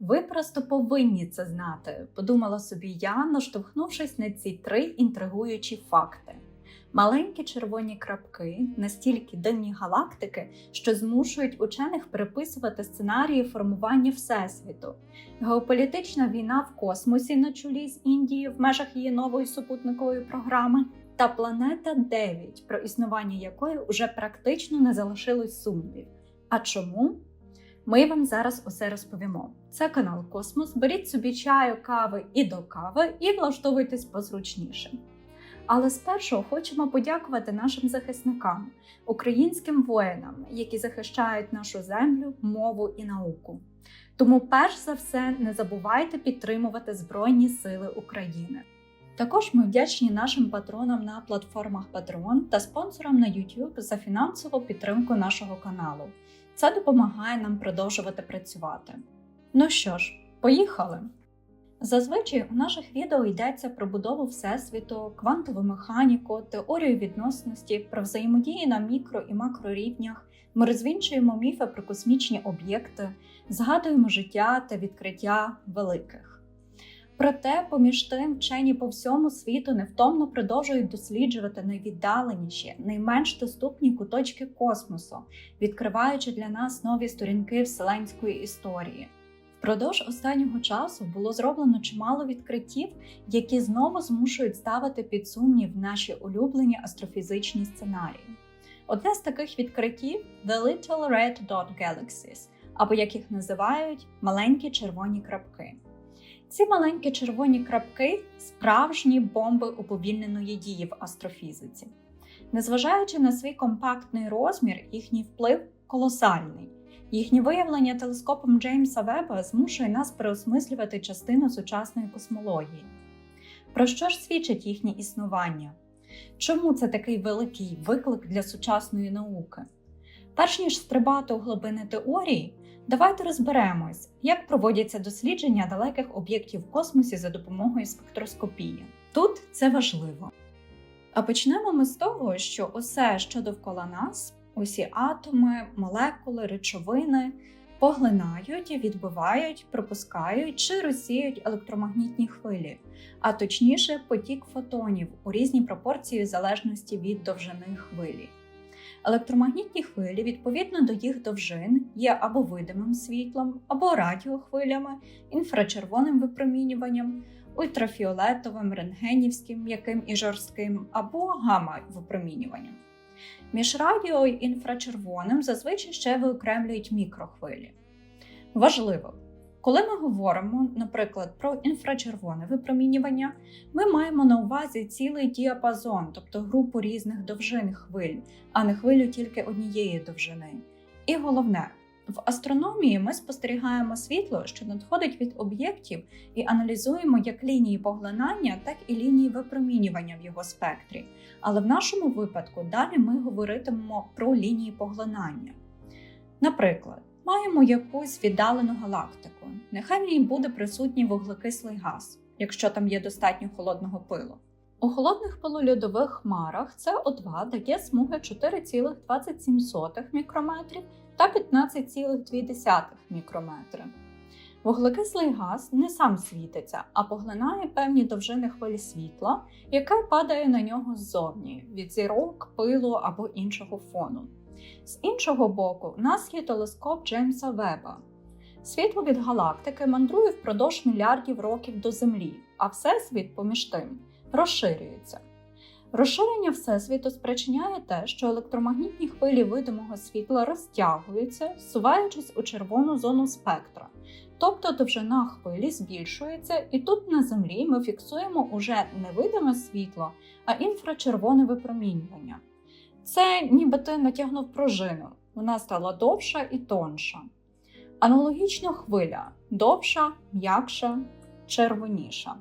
Ви просто повинні це знати, подумала собі я, наштовхнувшись на ці три інтригуючі факти. Маленькі червоні крапки настільки дивні галактики, що змушують учених переписувати сценарії формування Всесвіту. Геополітична війна в космосі на чолі з Індією в межах її нової супутникової програми, та планета 9, про існування якої вже практично не залишилось сумнівів. А чому? Ми вам зараз усе розповімо. Це канал Космос. Беріть собі чаю, кави і до кави і влаштовуйтесь позручніше. Але спершу хочемо подякувати нашим захисникам, українським воїнам, які захищають нашу землю, мову і науку. Тому, перш за все, не забувайте підтримувати Збройні Сили України. Також ми вдячні нашим патронам на платформах Patreon та спонсорам на YouTube за фінансову підтримку нашого каналу. Це допомагає нам продовжувати працювати. Ну що ж, поїхали! Зазвичай у наших відео йдеться про будову Всесвіту, квантову механіку, теорію відносності, про взаємодії на мікро і макрорівнях. Ми розвінчуємо міфи про космічні об'єкти, згадуємо життя та відкриття великих. Проте, поміж тим, вчені по всьому світу невтомно продовжують досліджувати найвіддаленіші, найменш доступні куточки космосу, відкриваючи для нас нові сторінки вселенської історії. Впродовж останнього часу було зроблено чимало відкриттів, які знову змушують ставити під сумнів наші улюблені астрофізичні сценарії. Одне з таких відкриттів The Little Red Dot Galaxies, або як їх називають маленькі червоні крапки. Ці маленькі червоні крапки справжні бомби уповільненої дії в астрофізиці. Незважаючи на свій компактний розмір, їхній вплив колосальний. Їхнє виявлення телескопом Джеймса Веба змушує нас переосмислювати частину сучасної космології. Про що ж свідчить їхнє існування? Чому це такий великий виклик для сучасної науки? Перш ніж стрибати у глибини теорії, давайте розберемось, як проводяться дослідження далеких об'єктів в космосі за допомогою спектроскопії. Тут це важливо. А почнемо ми з того, що усе, що довкола нас, усі атоми, молекули, речовини поглинають, відбивають, пропускають чи розсіють електромагнітні хвилі, а точніше потік фотонів у різній пропорції в залежності від довжини хвилі. Електромагнітні хвилі, відповідно до їх довжин, є або видимим світлом, або радіохвилями, інфрачервоним випромінюванням, ультрафіолетовим, рентгенівським, м'яким і жорстким, або гамма-випромінюванням. Між радіо і інфрачервоним зазвичай ще виокремлюють мікрохвилі. Важливо, коли ми говоримо, наприклад, про інфрачервоне випромінювання, ми маємо на увазі цілий діапазон, тобто групу різних довжин хвиль, а не хвилю тільки однієї довжини. І головне, в астрономії ми спостерігаємо світло, що надходить від об'єктів, і аналізуємо як лінії поглинання, так і лінії випромінювання в його спектрі. Але в нашому випадку далі ми говоритимемо про лінії поглинання. Наприклад, маємо якусь віддалену галактику. Нехай в ній буде присутній вуглекислий газ, якщо там є достатньо холодного пилу. У холодних пилольодових хмарах СО2 дає смуги 4,27 мікрометрів та 15,2 мікрометри. Вуглекислий газ не сам світиться, а поглинає певні довжини хвилі світла, яке падає на нього ззовні від зірок, пилу або іншого фону. З іншого боку, у нас є телескоп Джеймса Веба. Світло від галактики мандрує впродовж мільярдів років до Землі, а Всесвіт, поміж тим, розширюється. Розширення Всесвіту спричиняє те, що електромагнітні хвилі видимого світла розтягуються, суваючись у червону зону спектра, тобто довжина хвилі збільшується, і тут на Землі ми фіксуємо уже не видиме світло, а інфрачервоне випромінювання. Це ніби ти натягнув пружину, вона стала довша і тонша. Аналогічно хвиля довша, м'якша, червоніша.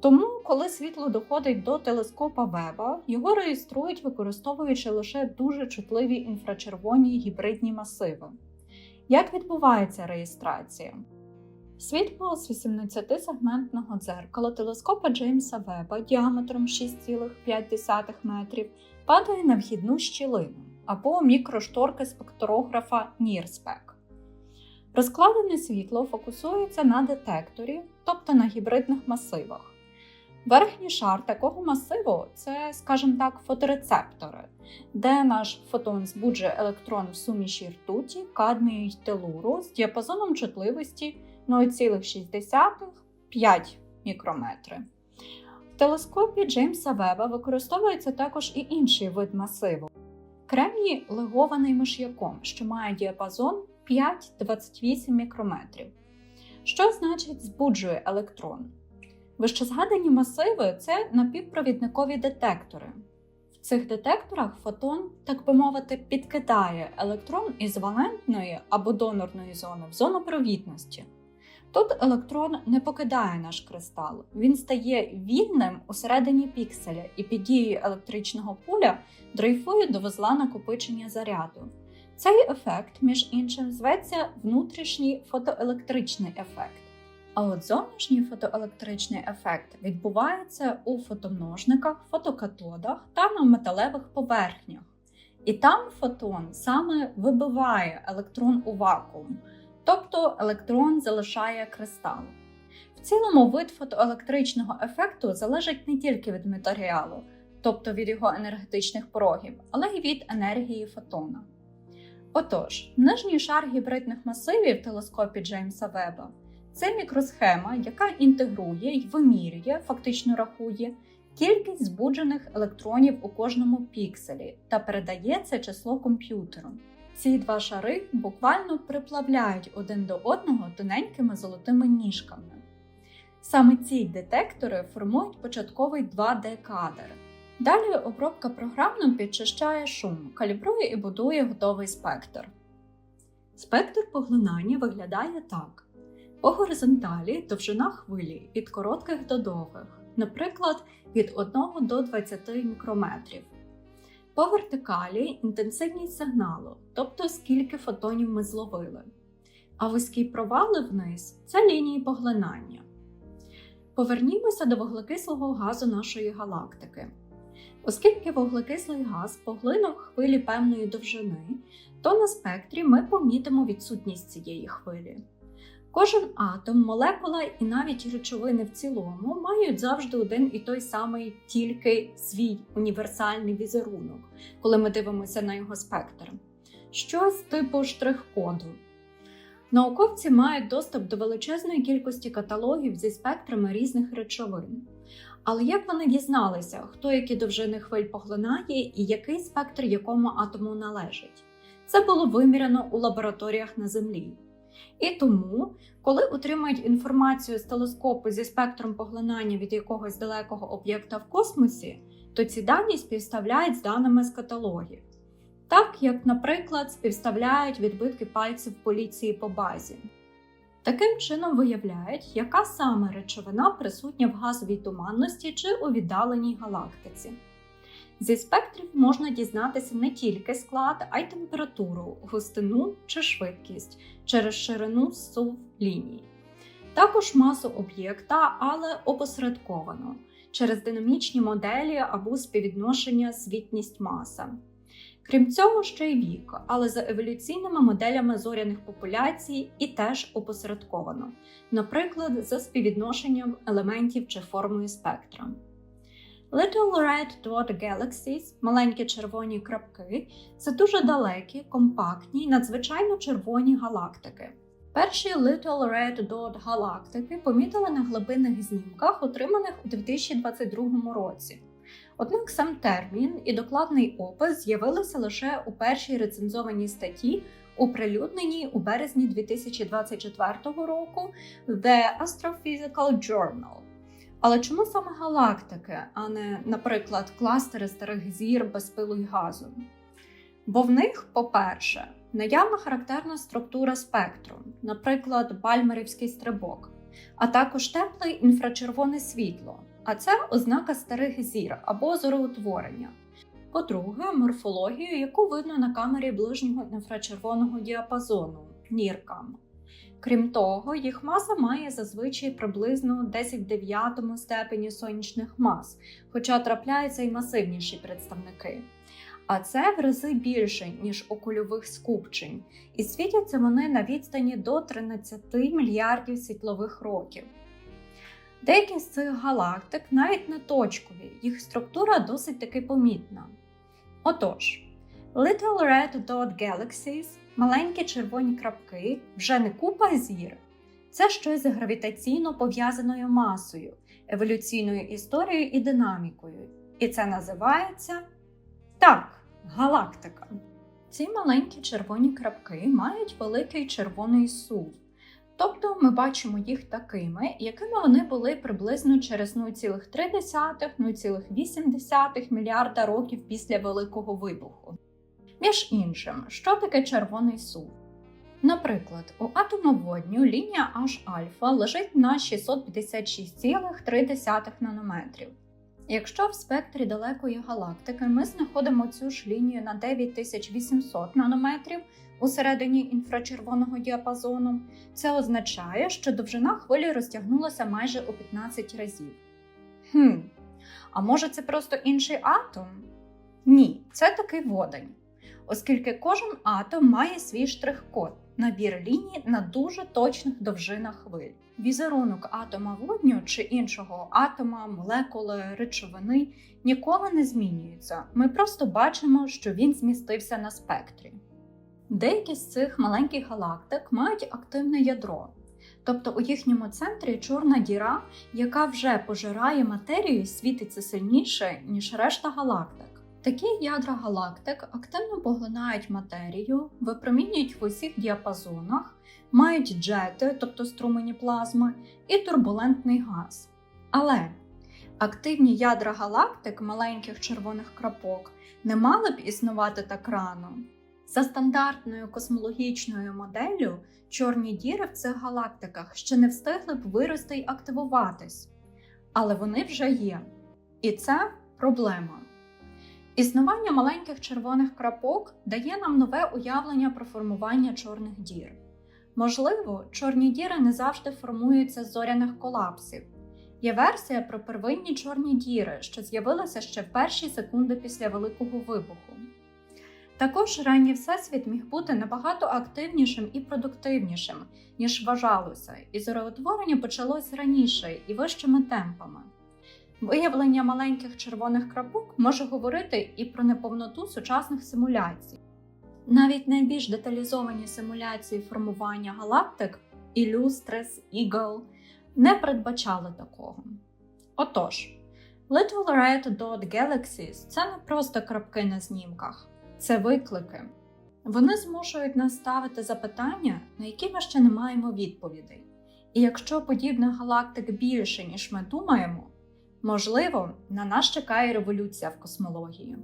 Тому, коли світло доходить до телескопа Веба, його реєструють, використовуючи лише дуже чутливі інфрачервоні гібридні масиви. Як відбувається реєстрація? Світло з 18-сегментного дзеркала телескопа Джеймса Веба діаметром 6,5 метрів падає на вхідну щілину або мікрошторки спектрографа Нірспек. Розкладене світло фокусується на детекторі, тобто на гібридних масивах. Верхній шар такого масиву це, скажімо так, фоторецептори, де наш фотон збуджує електрон в суміші ртуті, кадмію й телуру з діапазоном чутливості 0,6-5 мікрометри. В телескопі Джеймса Веба використовується також і інший вид масиву кремній легований миш'яком, що має діапазон 5-28 мікрометрів. Що значить збуджує електрон? Вищезгадані масиви це напівпровідникові детектори. В цих детекторах фотон, так би мовити, підкидає електрон із валентної або донорної зони в зону провідності. Тут електрон не покидає наш кристал, він стає вільним усередині пікселя і під дією електричного поля дрейфує до вузла накопичення заряду. Цей ефект, між іншим, зветься внутрішній фотоелектричний ефект. А от зовнішній фотоелектричний ефект відбувається у фотомножниках, фотокатодах та на металевих поверхнях. І там фотон саме вибиває електрон у вакуум, тобто електрон залишає кристал. В цілому вид фотоелектричного ефекту залежить не тільки від матеріалу, тобто від його енергетичних порогів, але й від енергії фотона. Отож, нижній шар гібридних масивів в телескопі Джеймса Веба це мікросхема, яка інтегрує й вимірює, фактично рахує, кількість збуджених електронів у кожному пікселі та передає це число комп'ютеру. Ці два шари буквально приплавляють один до одного тоненькими золотими ніжками. Саме ці детектори формують початковий 2D-кадр. Далі обробка програмно підчищає шум, калібрує і будує готовий спектр. Спектр поглинання виглядає так: по горизонталі довжина хвилі від коротких до довгих, наприклад, від 1 до 20 мікрометрів. По вертикалі інтенсивність сигналу, тобто скільки фотонів ми зловили. А вузькі провали вниз це лінії поглинання. Повернімося до вуглекислого газу нашої галактики. Оскільки вуглекислий газ поглинув хвилі певної довжини, то на спектрі ми помітимо відсутність цієї хвилі. Кожен атом, молекула і навіть речовини в цілому мають завжди один і той самий тільки свій універсальний візерунок, коли ми дивимося на його спектр. Щось типу штрих-коду. Науковці мають доступ до величезної кількості каталогів зі спектрами різних речовин. Але як вони дізналися, хто які довжини хвиль поглинає і який спектр якому атому належить? Це було виміряно у лабораторіях на Землі. І тому, коли отримають інформацію з телескопу зі спектром поглинання від якогось далекого об'єкта в космосі, то ці дані співставляють з даними з каталогів. Так як, наприклад, співставляють відбитки пальців поліції по базі. Таким чином виявляють, яка саме речовина присутня в газовій туманності чи у віддаленій галактиці. Зі спектрів можна дізнатися не тільки склад, а й температуру, густину чи швидкість через ширину сув ліній. Також масу об'єкта, але опосередковано через динамічні моделі або співвідношення світність маса. Крім цього, ще й вік, але за еволюційними моделями зоряних популяцій і теж опосередковано, наприклад, за співвідношенням елементів чи формою спектра. Little Red Dot Galaxies, маленькі червоні крапки, це дуже далекі, компактні, надзвичайно червоні галактики. Перші Little Red Dot галактики помітили на глибинних знімках, отриманих у 2022 році. Однак сам термін і докладний опис з'явилися лише у першій рецензованій статті, оприлюдненій у березні 2024 року The Astrophysical Journal. Але чому саме галактики, а не, наприклад, кластери старих зір без пилу й газу? Бо в них, по-перше, наявна характерна структура спектру, наприклад, бальмерівський стрибок, а також тепле інфрачервоне світло, а це ознака старих зір або зороутворення. По-друге, морфологію, яку видно на камері ближнього інфрачервоного діапазону ніркам. Крім того, їх маса має зазвичай приблизно 10 в 9 степені сонячних мас, хоча трапляються й масивніші представники. А це в рази більше, ніж у кульових скупчень, і світяться вони на відстані до 13 мільярдів світлових років. Деякі з цих галактик навіть не точкові, їх структура досить таки помітна. Отож, Little Red Dot Galaxies, маленькі червоні крапки, вже не купа зір, це щось з гравітаційно пов'язаною масою, еволюційною історією і динамікою. І це називається так, галактика. Ці маленькі червоні крапки мають великий червоний сув. Тобто ми бачимо їх такими, якими вони були приблизно через 0,3-0,8 мільярда років після Великого вибуху. Між іншим, що таке червоний сув? Наприклад, у атомоводню лінія H-альфа лежить на 656,3 нанометрів. Якщо в спектрі далекої галактики ми знаходимо цю ж лінію на 9800 нанометрів у середині інфрачервоного діапазону, це означає, що довжина хвилі розтягнулася майже у 15 разів. Хм, а може це просто інший атом? Ні, це такий водень, оскільки кожен атом має свій штрих-код, набір ліній на дуже точних довжинах хвиль. Візерунок атома водню чи іншого атома, молекули, речовини ніколи не змінюється. Ми просто бачимо, що він змістився на спектрі. Деякі з цих маленьких галактик мають активне ядро, тобто у їхньому центрі чорна діра, яка вже пожирає матерію і світиться сильніше, ніж решта галактик. Такі ядра галактик активно поглинають матерію, випромінюють в усіх діапазонах, мають джети, тобто струмені плазми, і турбулентний газ. Але активні ядра галактик маленьких червоних крапок не мали б існувати так рано. За стандартною космологічною моделлю, чорні діри в цих галактиках ще не встигли б вирости й активуватись. Але вони вже є. І це проблема. Існування маленьких червоних крапок дає нам нове уявлення про формування чорних дір. Можливо, чорні діри не завжди формуються з зоряних колапсів. Є версія про первинні чорні діри, що з'явилася ще в перші секунди після Великого вибуху. Також ранній всесвіт міг бути набагато активнішим і продуктивнішим, ніж вважалося, і зороутворення почалось раніше і вищими темпами. Виявлення маленьких червоних крапок може говорити і про неповноту сучасних симуляцій. Навіть найбільш деталізовані симуляції формування галактик Illustris, Eagle не передбачали такого. Отож, Little Red Dot Galaxies це не просто крапки на знімках, це виклики. Вони змушують нас ставити запитання, на які ми ще не маємо відповідей. І якщо подібних галактик більше, ніж ми думаємо, можливо, на нас чекає революція в космології.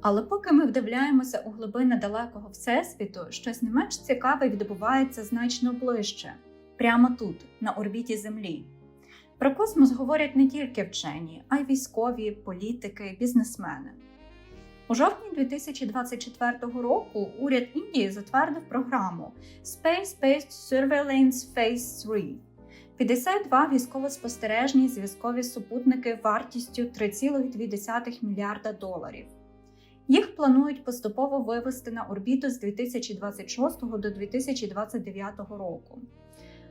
Але поки ми вдивляємося у глибини далекого Всесвіту, щось не менш цікаве відбувається значно ближче, прямо тут, на орбіті Землі. Про космос говорять не тільки вчені, а й військові, політики, бізнесмени. У жовтні 2024 року уряд Індії затвердив програму Space-Based Surveillance Phase 3 52 військово-спостережні зв'язкові супутники вартістю 3,2 мільярда доларів. Їх планують поступово вивести на орбіту з 2026 до 2029 року.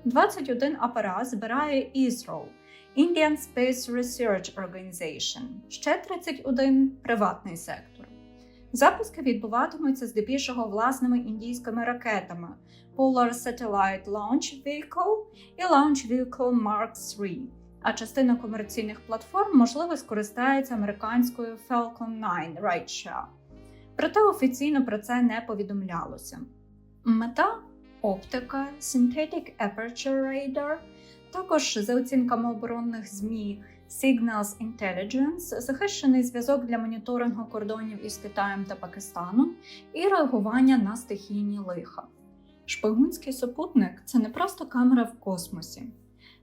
21 апарат збирає ISRO – Indian Space Research Organization, ще 31 приватний сектор. Запуски відбуватимуться здебільшого власними індійськими ракетами Polar Satellite Launch Vehicle і Launch Vehicle Mark III, а частина комерційних платформ можливо скористається американською Falcon 9 Rideshare. Проте офіційно про це не повідомлялося. Мета оптика, Synthetic Aperture Radar, також за оцінками оборонних ЗМІ Signals Intelligence, захищений зв'язок для моніторингу кордонів із Китаєм та Пакистаном і реагування на стихійні лиха. Шпигунський супутник це не просто камера в космосі.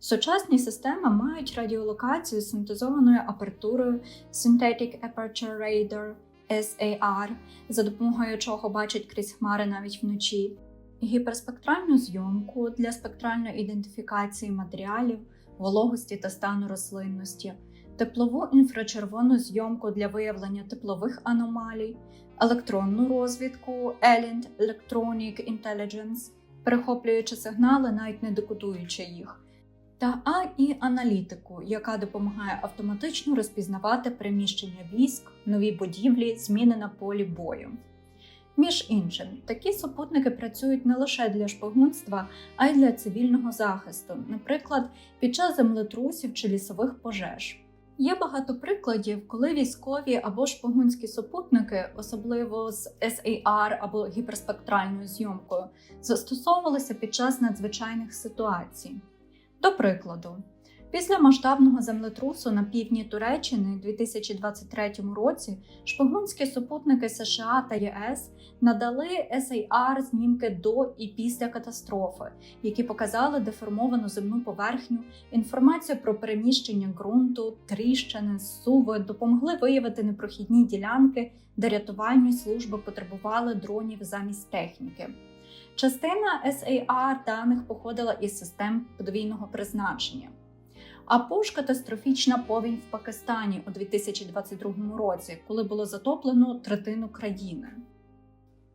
Сучасні системи мають радіолокацію з синтезованою апертурою Synthetic Aperture Radar SAR, за допомогою чого бачать крізь хмари навіть вночі, гіперспектральну зйомку для спектральної ідентифікації матеріалів, вологості та стану рослинності, теплову інфрачервону зйомку для виявлення теплових аномалій, електронну розвідку Elint Electronic Intelligence, перехоплюючи сигнали, навіть не декодуючи їх, та АІ аналітику, яка допомагає автоматично розпізнавати переміщення військ, нові будівлі, зміни на полі бою. Між іншим, такі супутники працюють не лише для шпигунства, а й для цивільного захисту, наприклад, під час землетрусів чи лісових пожеж. Є багато прикладів, коли військові або шпигунські супутники, особливо з SAR або гіперспектральною зйомкою, застосовувалися під час надзвичайних ситуацій. До прикладу, після масштабного землетрусу на півдні Туреччини у 2023 році шпигунські супутники США та ЄС надали SAR знімки до і після катастрофи, які показали деформовану земну поверхню, інформацію про переміщення ґрунту, тріщини, суви, допомогли виявити непрохідні ділянки, де рятувальні служби потребували дронів замість техніки. Частина SAR даних походила із систем подвійного призначення. Або ж катастрофічна повінь в Пакистані у 2022 році, коли було затоплено третину країни.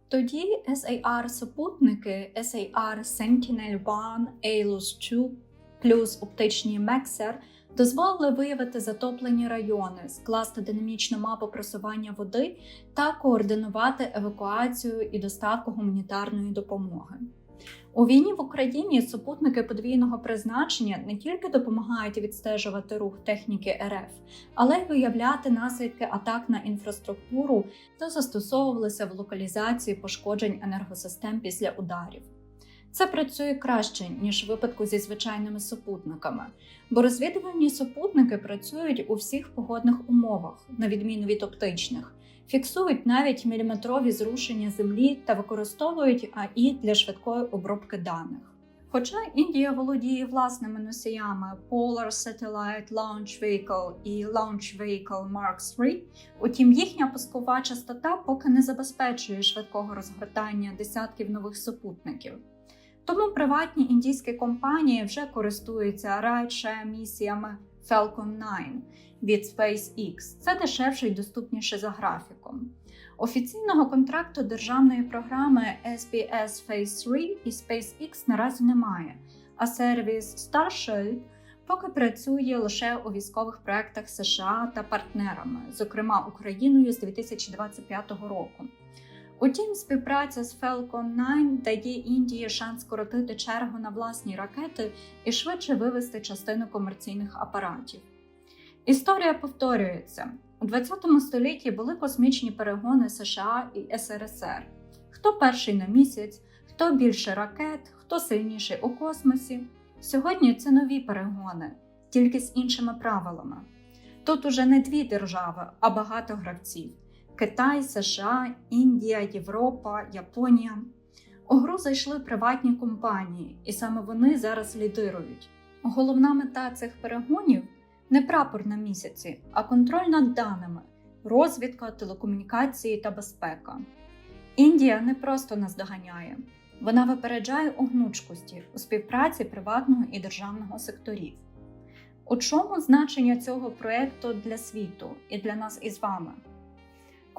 Тоді SAR-супутники SAR Sentinel-1, ALOS-2 плюс оптичні Mexer дозволили виявити затоплені райони, скласти динамічну мапу просування води та координувати евакуацію і доставку гуманітарної допомоги. У війні в Україні супутники подвійного призначення не тільки допомагають відстежувати рух техніки РФ, але й виявляти наслідки атак на інфраструктуру та застосовувалися в локалізації пошкоджень енергосистем після ударів. Це працює краще, ніж в випадку зі звичайними супутниками, бо розвідувальні супутники працюють у всіх погодних умовах, на відміну від оптичних, фіксують навіть міліметрові зрушення землі та використовують АІ для швидкої обробки даних. Хоча Індія володіє власними носіями Polar Satellite Launch Vehicle і Launch Vehicle Mark III, утім їхня пускова частота поки не забезпечує швидкого розгортання десятків нових супутників. Тому приватні індійські компанії вже користуються райдшер місіями Falcon 9 від SpaceX. Це дешевше і доступніше за графіком. Офіційного контракту державної програми SBS Phase 3 і SpaceX наразі немає, а сервіс Starship поки працює лише у військових проектах США та партнерами, зокрема Україною з 2025 року. Утім, співпраця з Falcon 9 дає Індії шанс скоротити чергу на власні ракети і швидше вивести частину комерційних апаратів. Історія повторюється: у 20 столітті були космічні перегони США і СРСР. Хто перший на місяць, хто більше ракет, хто сильніший у космосі. Сьогодні це нові перегони, тільки з іншими правилами. Тут уже не дві держави, а багато гравців. Китай, США, Індія, Європа, Японія. У гру зайшли приватні компанії, і саме вони зараз лідирують. Головна мета цих перегонів не прапор на місяці, а контроль над даними, розвідка, телекомунікації та безпека. Індія не просто наздоганяє, вона випереджає у гнучкості у співпраці приватного і державного секторів. У чому значення цього проєкту для світу і для нас із вами?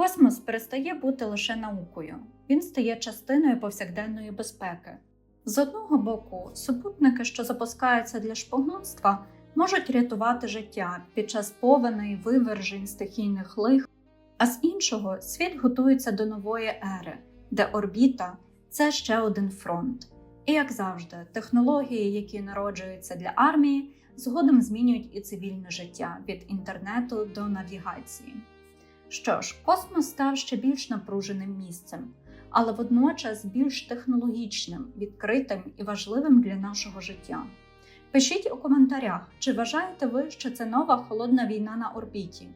Космос перестає бути лише наукою, він стає частиною повсякденної безпеки. З одного боку, супутники, що запускаються для шпигунства, можуть рятувати життя під час повеней, вивержень, стихійних лих, а з іншого світ готується до нової ери, де орбіта це ще один фронт. І як завжди, технології, які народжуються для армії, згодом змінюють і цивільне життя від інтернету до навігації. Що ж, космос став ще більш напруженим місцем, але водночас більш технологічним, відкритим і важливим для нашого життя. Пишіть у коментарях, чи вважаєте ви, що це нова холодна війна на орбіті,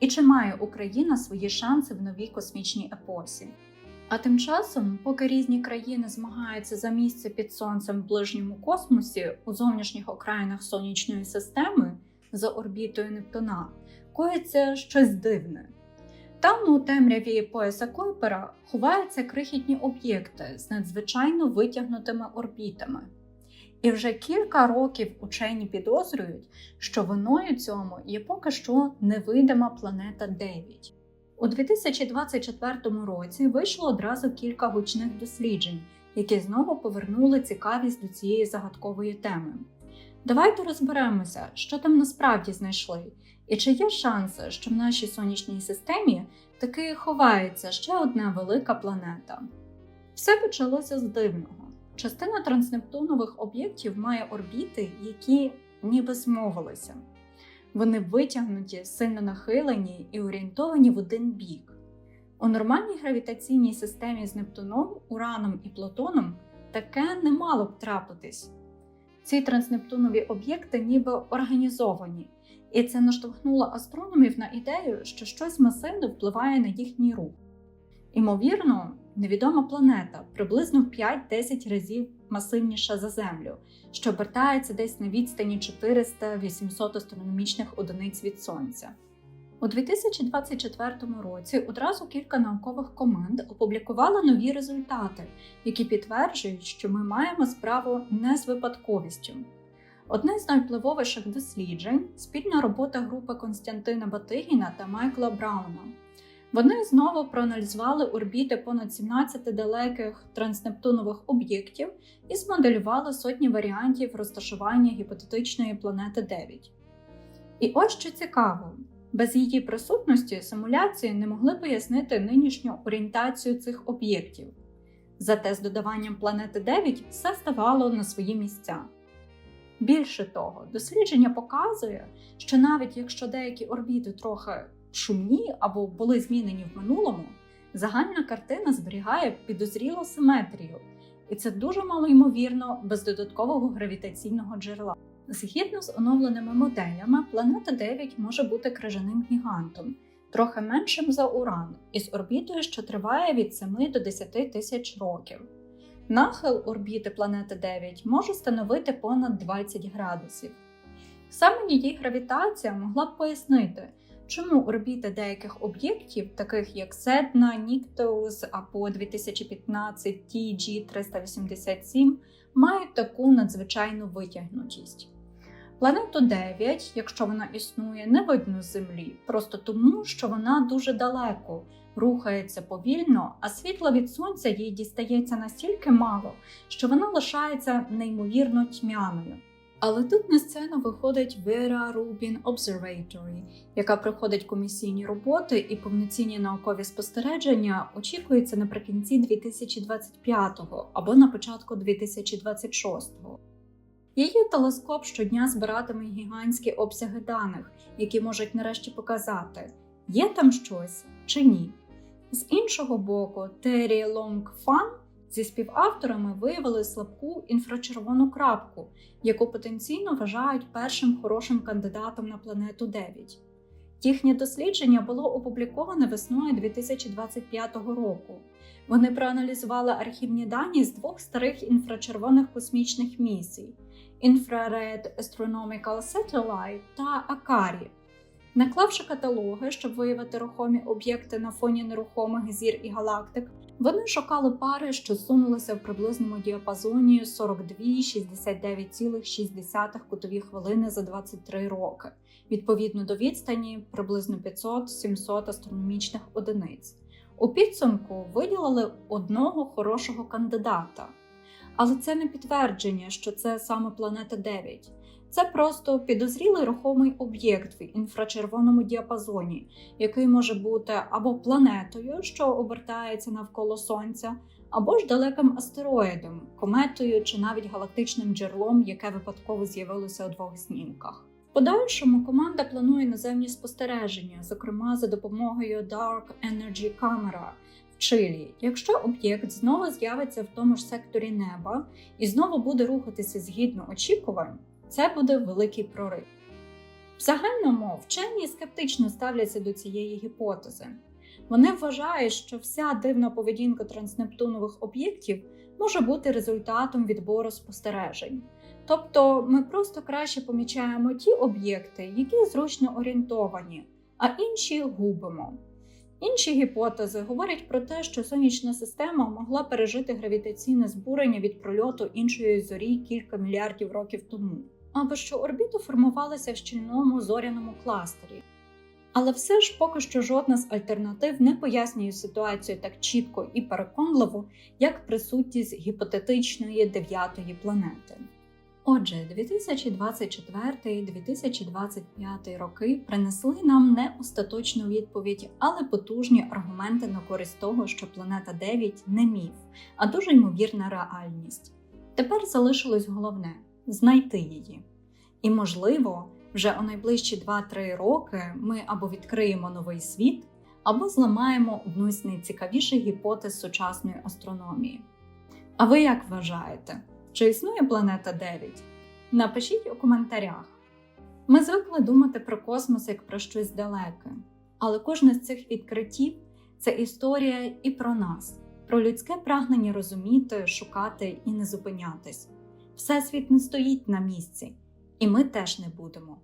і чи має Україна свої шанси в новій космічній епосі. А тим часом, поки різні країни змагаються за місце під сонцем в ближньому космосі у зовнішніх окраїнах сонячної системи за орбітою Нептуна, коїться щось дивне. Там у темряві пояса Койпера ховаються крихітні об'єкти з надзвичайно витягнутими орбітами. І вже кілька років учені підозрюють, що виною цьому є поки що невидима планета 9. У 2024 році вийшло одразу кілька гучних досліджень, які знову повернули цікавість до цієї загадкової теми. Давайте розберемося, що там насправді знайшли, і чи є шанси, що в нашій сонячній системі таки ховається ще одна велика планета. Все почалося з дивного. Частина транснептунових об'єктів має орбіти, які ніби змовилися. Вони витягнуті, сильно нахилені і орієнтовані в один бік. У нормальній гравітаційній системі з Нептуном, Ураном і Плутоном таке не мало б трапитись. Ці транснептунові об'єкти ніби організовані, і це наштовхнуло астрономів на ідею, що щось масивне впливає на їхній рух. Імовірно, невідома планета приблизно в 5-10 разів масивніша за Землю, що обертається десь на відстані 400-800 астрономічних одиниць від Сонця. У 2024 році одразу кілька наукових команд опублікували нові результати, які підтверджують, що ми маємо справу не з випадковістю. Одне з найвпливовіших досліджень спільна робота групи Константина Батигіна та Майкла Брауна. Вони знову проаналізували орбіти понад 17 далеких транснептунових об'єктів і змоделювали сотні варіантів розташування гіпотетичної планети 9. І ось що цікаво: без її присутності симуляції не могли пояснити нинішню орієнтацію цих об'єктів. Зате з додаванням планети 9 все ставало на свої місця. Більше того, дослідження показує, що навіть якщо деякі орбіти трохи шумні або були змінені в минулому, загальна картина зберігає підозрілу симетрію, і це дуже малоймовірно без додаткового гравітаційного джерела. Згідно з оновленими моделями, планета 9 може бути крижаним гігантом, трохи меншим за Уран, із орбітою, що триває від 7 до 10 тисяч років. Нахил орбіти планети 9 може становити понад 20 градусів. Саме її гравітація могла б пояснити, чому орбіти деяких об'єктів, таких як Седна, Ніктеус або 2015 TG387, мають таку надзвичайну витягнутість. Планету 9, якщо вона існує, не видно з Землі, просто тому, що вона дуже далеко, рухається повільно, а світла від сонця їй дістається настільки мало, що вона лишається неймовірно тьмяною. Але тут на сцену виходить Vera Rubin Observatory, яка проходить комісійні роботи і повноцінні наукові спостереження очікується наприкінці 2025 або на початку 2026. -го. Її телескоп щодня збиратиме гігантські обсяги даних, які можуть нарешті показати, є там щось чи ні. З іншого боку, Террі Лонг Фан зі співавторами виявили слабку інфрачервону крапку, яку потенційно вважають першим хорошим кандидатом на планету 9. Їхнє дослідження було опубліковане весною 2025 року. Вони проаналізували архівні дані з двох старих інфрачервоних космічних місій Infrared Astronomical Satellite та Акарі. Наклавши каталоги, щоб виявити рухомі об'єкти на фоні нерухомих зір і галактик, вони шукали пари, що сунулися в приблизному діапазоні 42-69,6 кутові хвилини за 23 роки, відповідно до відстані приблизно 500-700 астрономічних одиниць. У підсумку виділили одного хорошого кандидата. Але це не підтвердження, що це саме планета 9. Це просто підозрілий рухомий об'єкт в інфрачервоному діапазоні, який може бути або планетою, що обертається навколо Сонця, або ж далеким астероїдом, кометою чи навіть галактичним джерелом, яке випадково з'явилося у двох знімках. В подальшому команда планує наземні спостереження, зокрема за допомогою Dark Energy Camera в Чилі. Якщо об'єкт знову з'явиться в тому ж секторі неба і знову буде рухатися згідно очікувань, це буде великий прорив. В загальному вчені скептично ставляться до цієї гіпотези. Вони вважають, що вся дивна поведінка транснептунових об'єктів може бути результатом відбору спостережень. Тобто ми просто краще помічаємо ті об'єкти, які зручно орієнтовані, а інші губимо. Інші гіпотези говорять про те, що сонячна система могла пережити гравітаційне збурення від прольоту іншої зорі кілька мільярдів років тому, або що орбіта формувалася в щільному зоряному кластері. Але все ж поки що жодна з альтернатив не пояснює ситуацію так чітко і переконливо, як присутність гіпотетичної дев'ятої планети. Отже, 2024-2025 роки принесли нам не остаточну відповідь, але потужні аргументи на користь того, що планета 9 не міф, а дуже ймовірна реальність. Тепер залишилось головне знайти її. І, можливо, вже у найближчі 2-3 роки ми або відкриємо новий світ, або зламаємо одну з найцікавіших гіпотез сучасної астрономії. А ви як вважаєте, чи існує планета 9? Напишіть у коментарях. Ми звикли думати про космос як про щось далеке, але кожне з цих відкриттів це історія і про нас, про людське прагнення розуміти, шукати і не зупинятись. Всесвіт не стоїть на місці, і ми теж не будемо.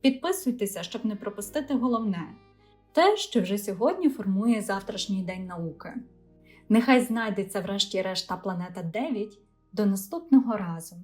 Підписуйтеся, щоб не пропустити головне те, що вже сьогодні формує завтрашній день науки. Нехай знайдеться врешті-решт та планета 9 до наступного разу.